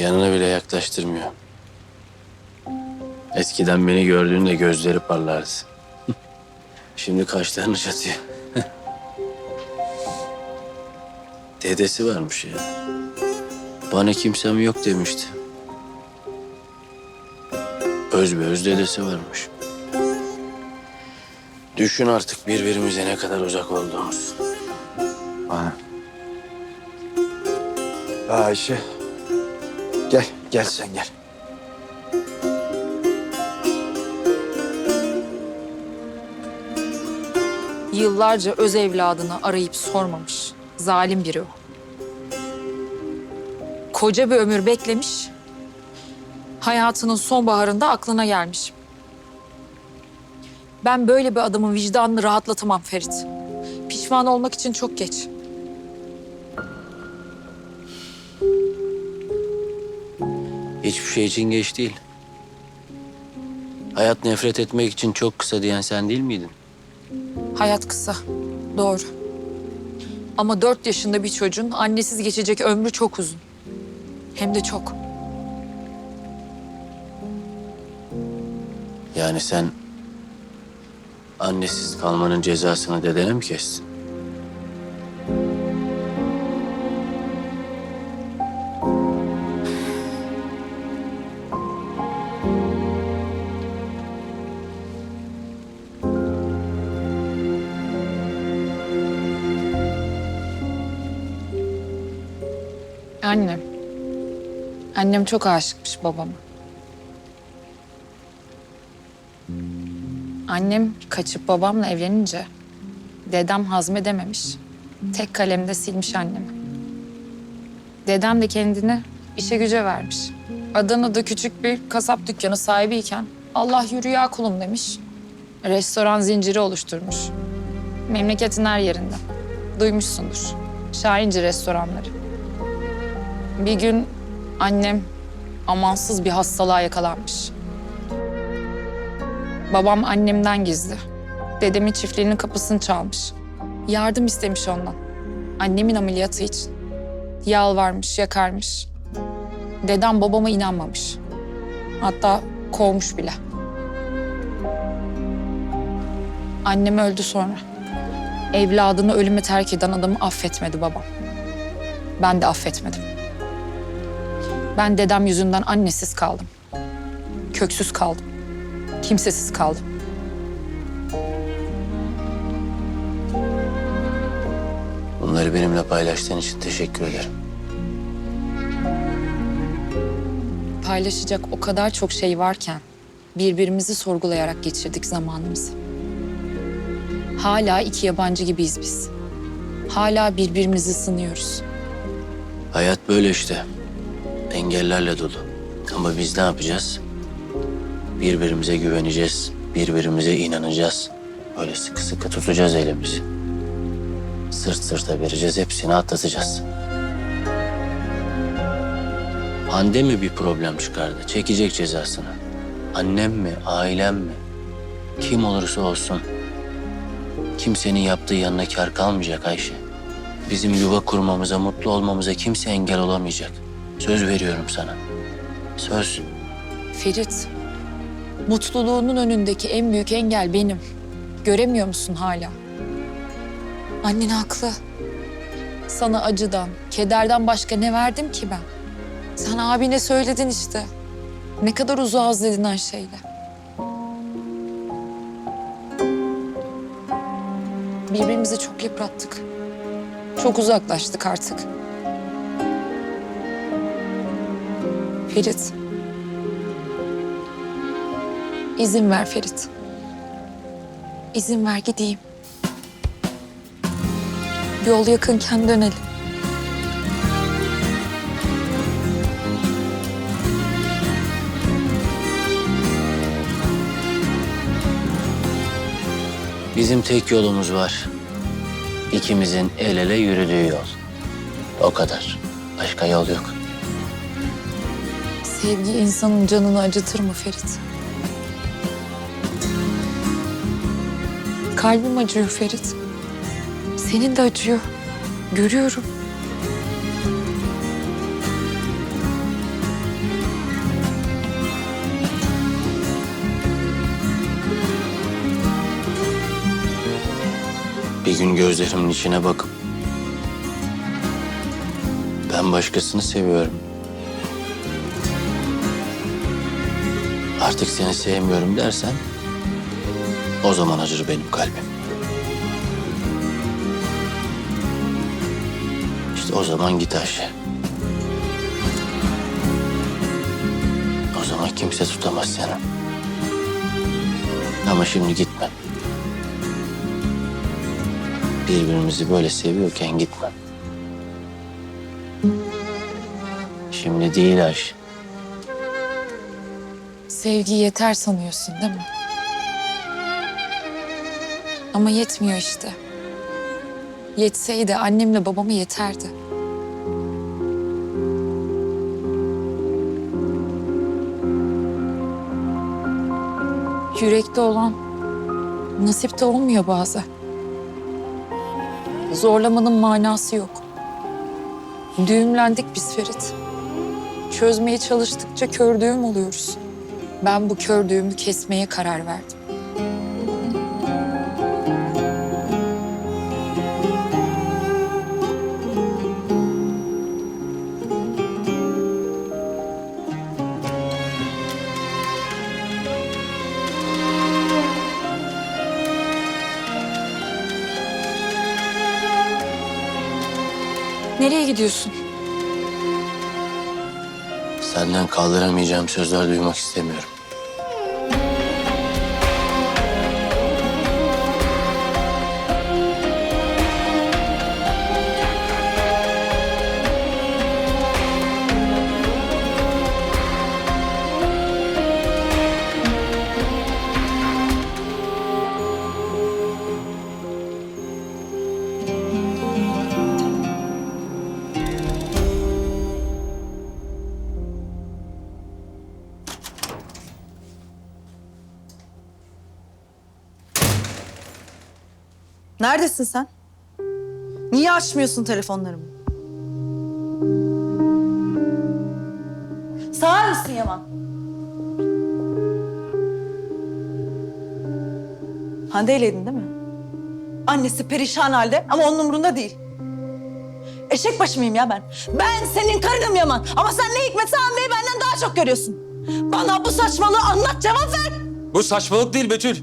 Yanına bile yaklaştırmıyor. Eskiden beni gördüğünde gözleri parlardı. Şimdi kaşlarını çatıyor. Dedesi varmış ya. Bana kimsem yok demişti. Öz be öz dedesi varmış. Düşün artık birbirimize ne kadar uzak olduğumuz. Bana. Ayşe. Gel, sen gel. Yıllarca öz evladını arayıp sormamış. Zalim biri o. Koca bir ömür beklemiş. Hayatının sonbaharında aklına gelmiş. Ben böyle bir adamın vicdanını rahatlatamam Ferit. Pişman olmak için çok geç. Hiçbir şey için geç değil. Hayat nefret etmek için çok kısa diyen sen değil miydin? Hayat kısa. Doğru. Ama dört yaşında bir çocuğun annesiz geçecek ömrü çok uzun. Hem de çok. Yani sen annesiz kalmanın cezasını dedene mi kestin? Annem. Annem çok aşıkmış babama. Annem kaçıp babamla evlenince dedem hazmedememiş. Tek kalemde silmiş annemi. Dedem de kendini işe güce vermiş. Adana'da küçük bir kasap dükkanı sahibiyken Allah yürü ya kulum demiş. Restoran zinciri oluşturmuş. Memleketin her yerinde. Duymuşsundur. Şahinci restoranları. Bir gün annem amansız bir hastalığa yakalanmış. Babam annemden gizli. Dedemin çiftliğinin kapısını çalmış. Yardım istemiş ondan. Annemin ameliyatı için. Yalvarmış, yakarmış. Dedem babama inanmamış. Hatta kovmuş bile. Annem öldü sonra. Evladını ölüme terk eden adamı affetmedi babam. Ben de affetmedim. Ben dedem yüzünden annesiz kaldım. Köksüz kaldım. Kimsesiz kaldım. Bunları benimle paylaştığın için teşekkür ederim. Paylaşacak o kadar çok şey varken birbirimizi sorgulayarak geçirdik zamanımızı. Hala iki yabancı gibiyiz biz. Hala birbirimizi sınıyoruz. Hayat böyle işte. Engellerle dolu. Ama biz ne yapacağız? Birbirimize güveneceğiz. Birbirimize inanacağız. Böyle sıkı sıkı tutacağız elimizi. Sırt sırta vereceğiz. Hepsini atlatacağız. Hande mi bir problem çıkardı? Çekecek cezasını. Annem mi, ailem mi? Kim olursa olsun. Kimsenin yaptığı yanına kar kalmayacak Ayşe. Bizim yuva kurmamıza, mutlu olmamıza kimse engel olamayacak. Söz veriyorum sana. Söz. Ferit, mutluluğunun önündeki en büyük engel benim. Göremiyor musun hala? Annen haklı. Sana acıdan, kederden başka ne verdim ki ben? Sen abine söyledin işte. Ne kadar uzağız dedin her şeyle. Birbirimizi çok yıprattık. Çok uzaklaştık artık. Ferit. İzin ver Ferit. İzin ver gideyim. Yol yakınken dönelim. Bizim tek yolumuz var. İkimizin el ele yürüdüğü yol. O kadar. Başka yol yok. Sevgi insanın canını acıtır mı Ferit? Kalbim acıyor Ferit. Senin de acıyor. Görüyorum. Bir gün gözlerimin içine bakıp ben başkasını seviyorum Artık seni sevmiyorum dersen o zaman acır benim kalbim. İşte o zaman git Ayşe. O zaman kimse tutamaz seni. Ama şimdi gitme. Birbirimizi böyle seviyorken gitme. Şimdi değil Ayşe. Sevgi yeter sanıyorsun değil mi? Ama yetmiyor işte. Yetseydi annemle babama yeterdi. Yürekte olan nasipte olmuyor bazen. Zorlamanın manası yok. Düğümlendik biz Ferit. Çözmeye çalıştıkça kör düğüm oluyoruz. Ben bu kör düğümü kesmeye karar verdim. Nereye gidiyorsun? Senden kaldıramayacağım sözler duymak istemiyorum. Neredesin sen? Niye açmıyorsun telefonlarımı? Sağır mısın Yaman? Hande'yleydin değil mi? Annesi perişan halde ama onun umurunda değil. Eşek başı mıyım ya ben? Ben senin karınım Yaman. Ama sen ne hikmetse Hande'yi benden daha çok görüyorsun. Bana bu saçmalığı anlat cevap ver. Bu saçmalık değil Betül.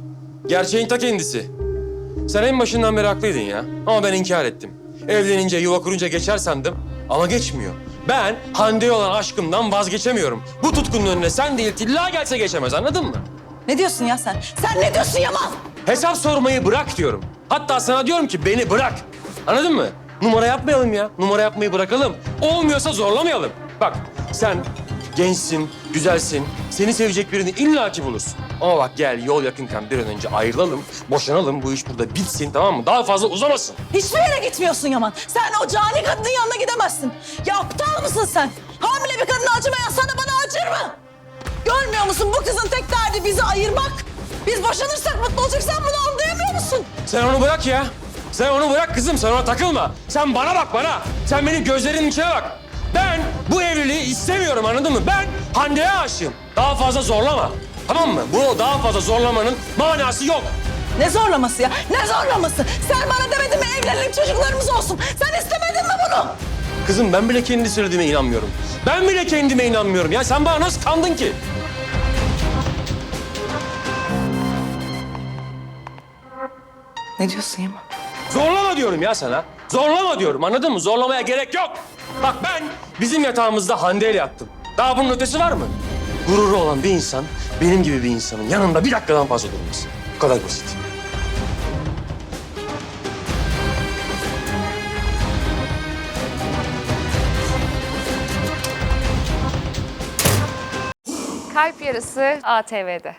Gerçeğin ta kendisi. Sen en başından beri haklıydın ya. Ama ben inkar ettim. Evlenince, yuva kurunca geçer sandım. Ama geçmiyor. Ben Hande'ye olan aşkımdan vazgeçemiyorum. Bu tutkunun önüne sen değil, Tilla gelse geçemez anladın mı? Ne diyorsun ya sen? Sen ne diyorsun Yaman? Hesap sormayı bırak diyorum. Hatta sana diyorum ki beni bırak. Anladın mı? Numara yapmayalım ya. Numara yapmayı bırakalım. Olmuyorsa zorlamayalım. Bak sen gençsin, güzelsin. Seni sevecek birini illaki bulursun. Ama bak gel yol yakınken bir an önce ayrılalım, boşanalım. Bu iş burada bitsin tamam mı? Daha fazla uzamasın. Hiçbir yere gitmiyorsun Yaman. Sen o cani kadının yanına gidemezsin. Ya aptal mısın sen? Hamile bir kadına acımayan sana bana acır mı? Görmüyor musun bu kızın tek derdi bizi ayırmak. Biz boşanırsak mutlu olacak sen bunu anlayamıyor musun? Sen onu bırak ya. Sen onu bırak kızım, sen ona takılma. Sen bana bak bana. Sen benim gözlerimin içine bak. Bu evliliği istemiyorum anladın mı? Ben Hande'ye aşığım. Daha fazla zorlama. Tamam mı? Bu daha fazla zorlamanın manası yok. Ne zorlaması ya? Ne zorlaması? Sen bana demedin mi evlenelim çocuklarımız olsun? Sen istemedin mi bunu? Kızım ben bile kendi söylediğime inanmıyorum. Ben bile kendime inanmıyorum. Ya sen bana nasıl kandın ki? Ne diyorsun Yaman? Zorlama diyorum ya sana. Zorlama diyorum anladın mı? Zorlamaya gerek yok. Bak ben bizim yatağımızda Hande ile yattım. Daha bunun ötesi var mı? Gururu olan bir insan benim gibi bir insanın yanında bir dakikadan fazla durmaz. Bu kadar basit. Kalp Yarısı ATV'de.